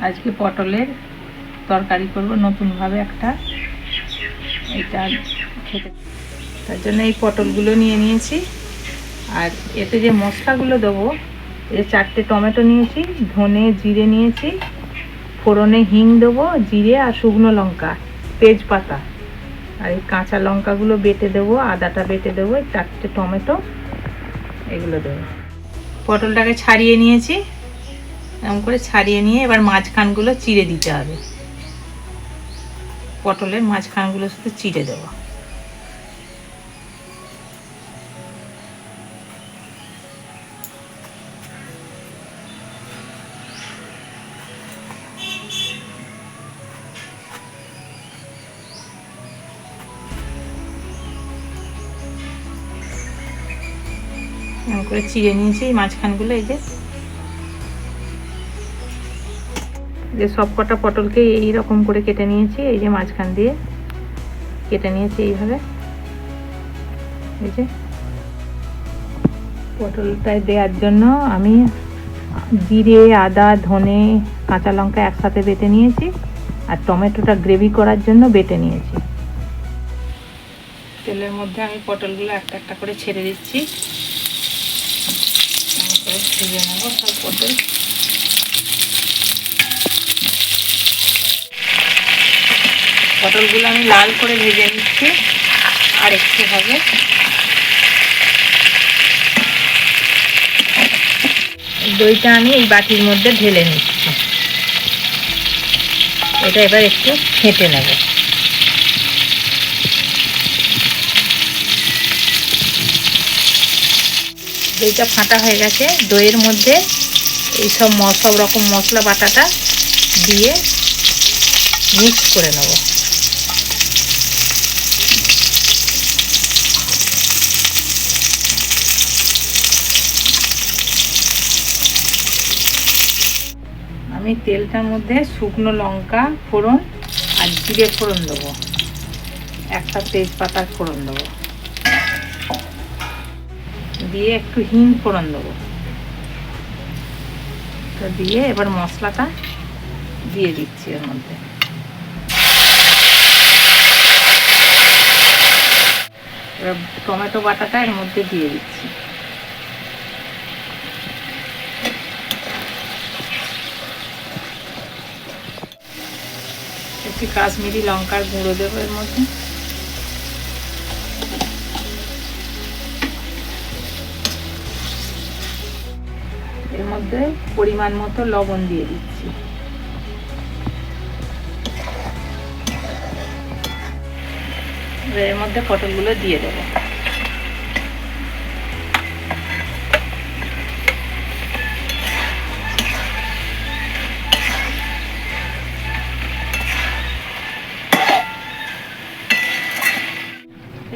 আজকে পটলের তরকারি করব, নতুনভাবে একটা। এটা খেতে তার জন্য এই পটলগুলো নিয়ে নিয়েছি। আর এতে যে মশলাগুলো দেবো, এ চারটে টমেটো নিয়েছি, ধনে জিরে নিয়েছি, ফোড়নে হিং দেবো, জিরে আর শুকনো লঙ্কা, তেজপাতা। আর এই কাঁচা লঙ্কাগুলো বেটে দেবো, আদাটা বেটে দেবো, এই চারটে টমেটো, এগুলো দেবো। পটলটাকে ছাড়িয়ে নিয়েছি। এরকম করে ছাড়িয়ে নিয়ে এবার মাঝখানগুলো চিড়ে দিতে হবে। পটলের মাঝখানগুলো শুধু চিড়ে দেবো। করে চিড়ে নিয়েছি, এই মাঝখানগুলো এই যে যে সব কটা পটলকে এই রকম করে কেটে নিয়েছি, এই যে মাঝখান দিয়ে কেটে নিয়েছি এইভাবে। এই যে পটলটায় দেওয়ার জন্য আমি জিরে, আদা, ধনে, কাঁচা লঙ্কা একসাথে বেটে নিয়েছি আর টমেটোটা গ্রেভি করার জন্য বেটে নিয়েছি। তেলের মধ্যে আমি পটলগুলো একটা একটা করে ছেড়ে দিচ্ছি। সব পটল। পটলগুলো আমি লাল করে ভেজে নিচ্ছি। আর একটু হবে। দইটা আমি এই বাটির মধ্যে ঢেলে নিচ্ছি। এটা এবার একটু ফেটে নেব। দইটা ফাটা হয়ে গেছে। দইয়ের মধ্যে এই সব সব রকম মশলা বাটাটা দিয়ে মিক্স করে নেব। আমি তেলটার মধ্যে শুকনো লঙ্কা, ফোড়ন আর জিরে ফোড়ন দেবো। একটা তেজপাতার ফোড়ন দেবো। দিয়ে একটু হিং ফোড়ন দেবো। তো দিয়ে এবার মশলাটা দিয়ে দিচ্ছি এর মধ্যে। এবার টমেটো বাটাটা এর মধ্যে দিয়ে দিচ্ছি। একটু কাশ্মীরি লঙ্কার গুঁড়ো দেবো এর মধ্যে। এর মধ্যে পরিমাণ মতো লবণ দিয়ে দিচ্ছি। এর মধ্যে পটলগুলো দিয়ে দেবো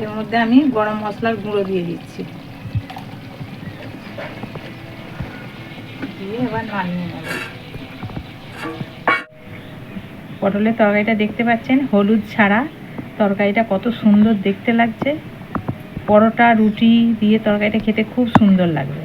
এর মধ্যে আমি গরম মশলার গুঁড়ো দিয়ে দিচ্ছি। দিয়ে এবার পটলের তরকারিটা দেখতে পাচ্ছেন, হলুদ ছাড়া। তরকারিটা কত সুন্দর দেখতে লাগছে। পরোটা, রুটি দিয়ে তরকারিটা খেতে খুব সুন্দর লাগবে।